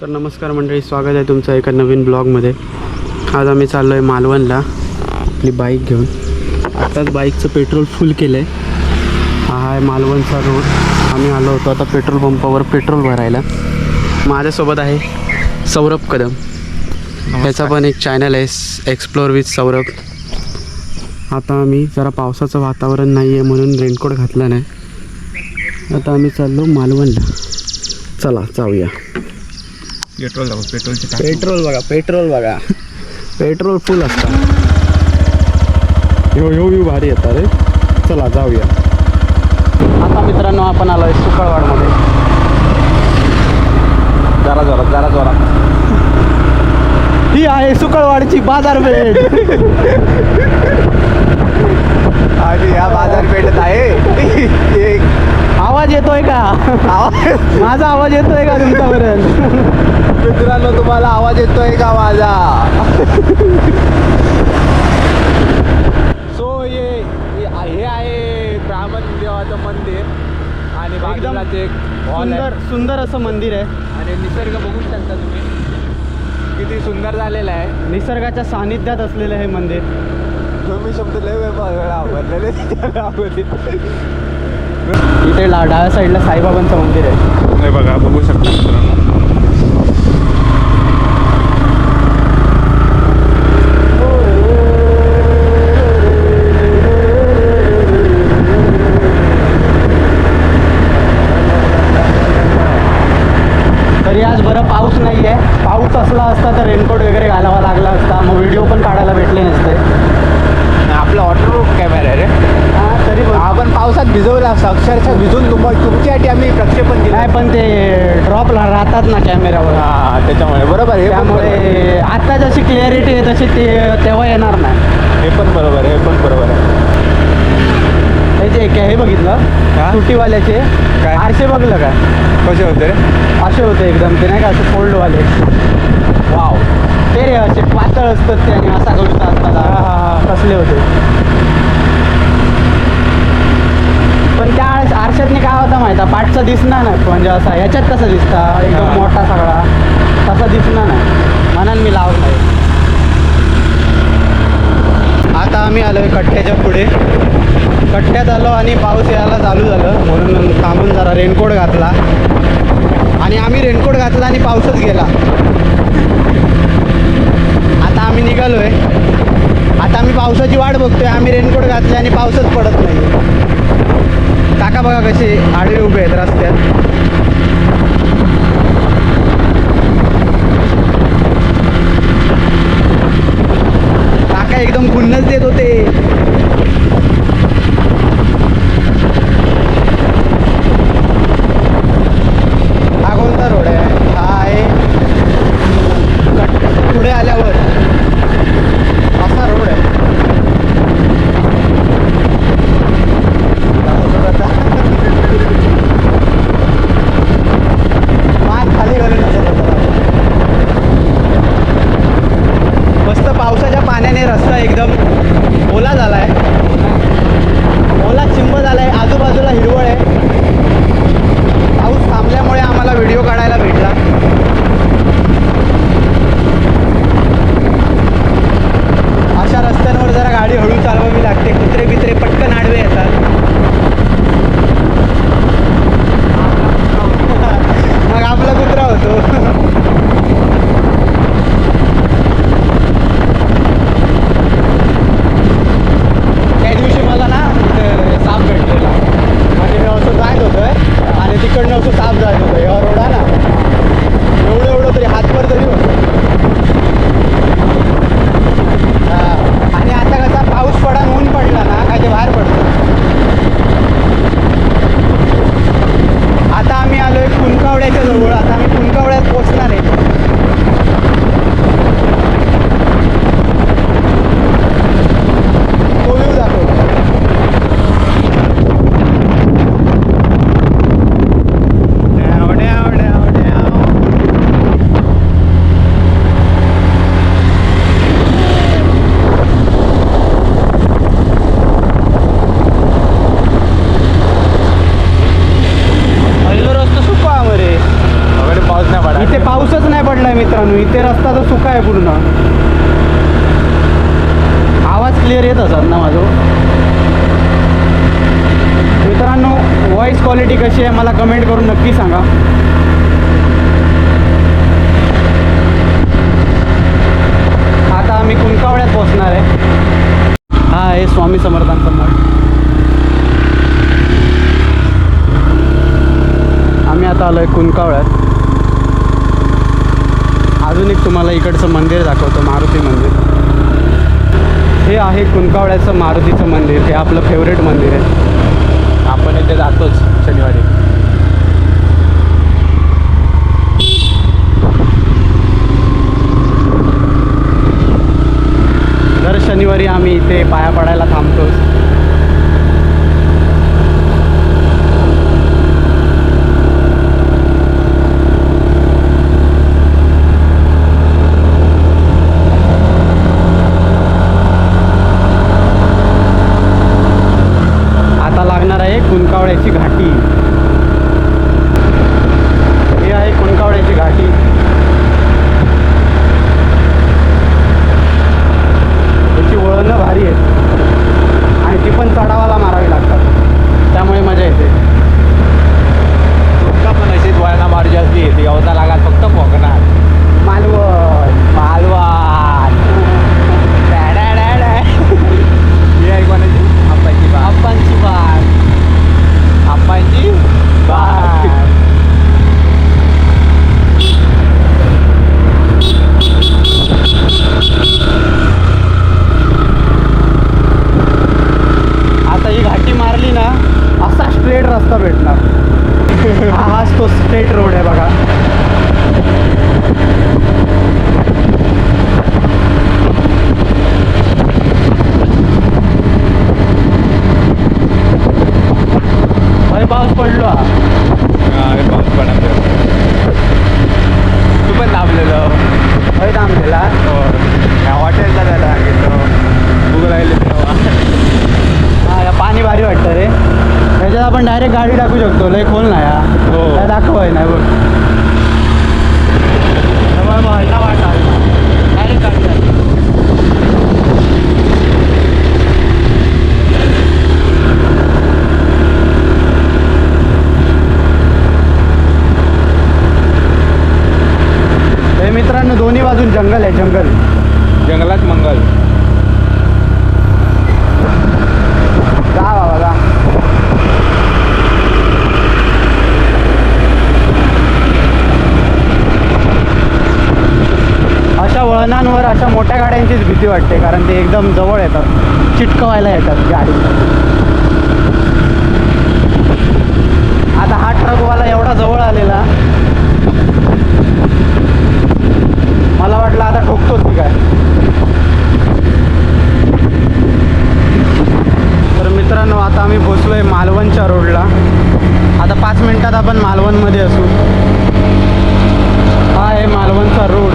तर नमस्कार मंडळी स्वागत आहे तुमचं एका नवीन ब्लॉगमध्ये. आज आम्ही चाललो आहे मालवणला आपली बाईक घेऊन. आताच बाईकचं पेट्रोल फुल केलं आहे हा आहे मालवणचा रोड. आम्ही आलो होतो आता पेट्रोल पंपावर पेट्रोल भरायला. माझ्यासोबत आहे सौरभ कदम. ह्याचा पण एक चॅनल आहे एक्सप्लोअर विथ सौरभ. आता आम्ही जरा पावसाचं वातावरण नाही आहे म्हणून रेनकोट घातला नाही. आता आम्ही चाललो मालवणला. चला जाऊया. पेट्रोल जाऊ पेट्रोलचे पेट्रोल बघा पेट्रोल बघा. पेट्रोल फुल असतं. ह्यो ह्यो व्ह्यू भारी येतात रे. चला जाऊया. आता मित्रांनो आपण आलो आहे सुकळवाडमध्ये. जरा जोरात जरा जोरात. ही आहे सुकळवाडची बाजारपेठ आणि या बाजारपेठेत आहे. एक. आवाज येतोय का? आवाज. माझा आवाज येतोय का तुमच्यापर्यंत? मित्रांनो तुम्हाला आवाज येतोय का माझा? सो हे हे आहे ब्राह्मण देवाचं मंदिर आणि बाजूलाच एक हॉल सुंदर आहे. सुंदर असं मंदिर आहे. आणि निसर्ग बघू शकता तुम्ही. किती सुंदर झालेला आहे. निसर्गाच्या सानिध्यात असलेलं हे मंदिर. तुम्ही शब्द लय वेळा आवडलेले इथे ला डाव्या साईडला साईबाबांचं मंदिर आहे. हे बघा बघू शकता मित्रांनो तरी आज बरं पाऊस नाही आहे पाऊस असला असता तर रेनकोट वगैरे घालावा लागला असता मग व्हिडिओ पण काढायला भेटले नसते आपला वॉटरप्रूफ कॅमेरा आहे रे हां तरी पण आपण असं अक्षरशः भिजून तुम्हाला तुमच्यासाठी आम्ही प्रक्षेपण केलं. नाही पण ते ड्रॉप राहतात ना कॅमेऱ्यावर हा त्याच्यामुळे. बरोबर आहे हे आहे. त्यामुळे आता जशी क्लिअरिटी आहे तशी ते तेव्हा येणार नाही. हे पण बरोबर आहे हे पण बरोबर आहे. हे काय हे बघितलं? हा? सुट्टीवाल्याचे. काय? आरसे बघलं का? कसे होते? रे असे होते एकदम ते नाही का असे फोल्डवाले वाव ते रे असे पातळ असतात ते आणि असा कविता असतात. कसले होते. पण त्या आरश- आरशातनी काय होता माहिती आहे? पाठचा दिसणार नाही. म्हणजे असा ह्याच्यात कसा दिसता? एकदम. मोठा सगळा. तसा दिसणार नाही. म्हणून मी लावत नाही आता आम्ही आलोय कट्ट्याच्या पुढे. कट्ट्यात आलो आणि पाऊस यायला चालू झालं. म्हणून थांबून जरा रेनकोट घातला. आणि आम्ही रेनकोट घातला आणि पाऊसच गेला. आता आम्ही निघालोय. आता आम्ही पावसाची वाट बघतोय. आम्ही रेनकोट घातले आणि पावसच पडत नाही बघा कशी आडवे उभे आहेत रस्त्यात. Murah. मित्रांनो क्वालिटी कशी आहे मला कमेंट करून नक्की सांगा. आता आम्ही कुंकावळ्यात पोचणार आहे. हा आहे स्वामी समर्थांचा मठ. आम्ही आता आलो आहे कुंकावळ्यात अजून एक तुम्हाला इकडचं मंदिर दाखवतो मारुती मंदिर. हे आहे कुंकावळ्याचं मारुतीचं मंदिर हे आपलं फेवरेट मंदिर आहे. आपण जातोच शनिवारी. दर शनिवारी आम्ही इथे पाया पडायला थांबतोच आता लागणार आहे कुंकावळ्याची घाटी ही आहे कुंकावळ्याची घाटी त्याची वळणं भारी आहेत आणि ती पण चढावाला मारावी लागतात त्यामुळे मजा येते तुमका पण अशीच वळणा मारूची असली ती गवता लागाल फक्त पोकणार मालवण मालवान ही आहे कोणाची आप्पाची बाग आप्पांची बाग आप्पाची बाग आता ही घाटी मारली ना असा स्ट्रेट रस्ता भेटणार हा हाच तो स्ट्रेट रोड आहे बघा अरे पाऊस पडलो हा. हा, हे पाऊस पडा तू पण थांबलेलो होय थांबलेला हो ह्या हॉटेलला जायला सांगितलं उभं राहिले तेव्हा हा या पाणी भारी वाटतं रे त्याच्यात आपण डायरेक्ट गाडी टाकू शकतो. लय खोल नाही हा. हो. काय दाखवाय नाही बघ. मित्रांनो दोन्ही बाजून जंगल आहे जंगल. वळणांवर अशा मोठ्या गाड्यांचीच भीती वाटते कारण ते एकदम जवळ येतात चिटकवायला येतात गाडी. आता हा ट्रकवाला एवढा जवळ आलेला मला वाटलं आता ठोकतोच की काय. तर मित्रांनो आता आम्ही पोचलो आहे मालवणच्या रोडला आता पाच मिनिटात आपण मालवणमध्ये असू हा आहे मालवणचा रोड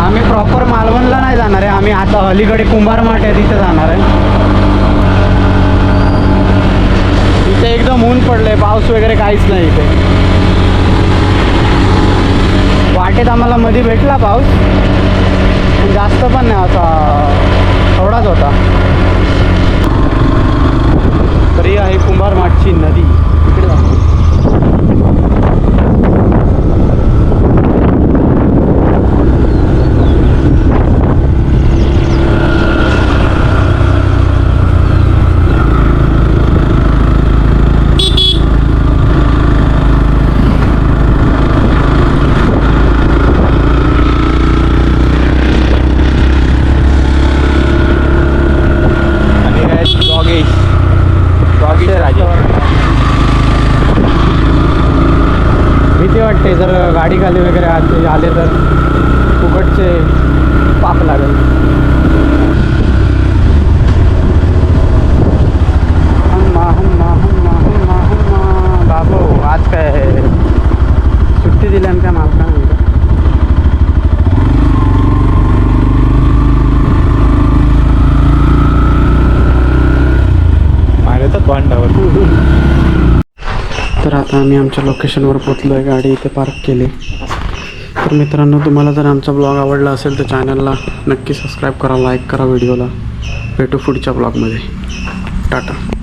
आम्ही प्रॉपर मालवणला नाही जाणार आहे. आम्ही आता अलीकडे कुंभार माठ आहे तिथे जाणार आहे. इथे एकदम ऊन पडलंय पाऊस वगैरे काहीच नाही इथे. वाटेत आम्हाला मध्ये भेटला पाऊस. पण जास्त पण नाही असा थोडाच होता. तरी आहे कुंभारमाठची नदी. इकडे जाऊ आणि हे डॉगेश डॉगेश राजे भीती वाटते जर गाडी खाली वगैरे आले आले तर फुकटचे पाप लागेल. बाबो आज काय सुट्टी तर आता आम्ही आमच्या लोकेशनवर पोचलो आहे गाडी इथे पार्क केली. तर मित्रांनो तुम्हाला जर आमचा ब्लॉग आवडला असेल तर चॅनलला नक्की सबस्क्राईब करा लाईक करा व्हिडिओला भेटू पुढच्या ब्लॉगमध्ये टाटा.